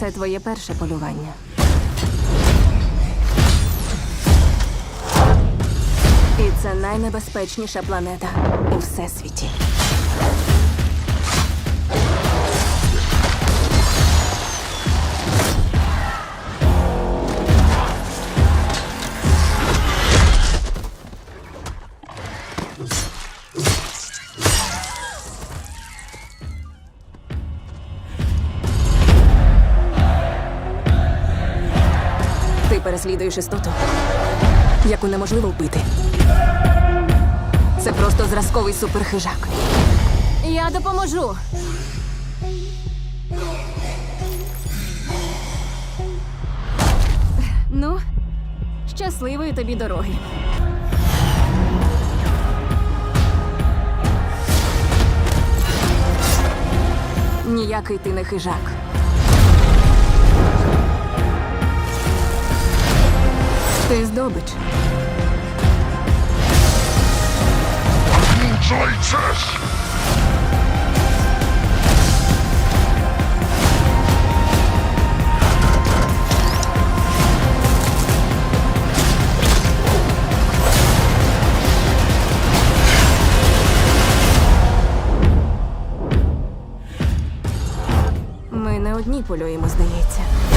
Це твоє перше полювання. І це найнебезпечніша планета у всесвіті. Переслідуєш істоту, яку неможливо вбити. Це просто зразковий суперхижак. Я допоможу. Ну, щасливої тобі дороги. Ніякий ти не хижак. Ти здобич. Enjoy! Ми не одні полюємо, здається.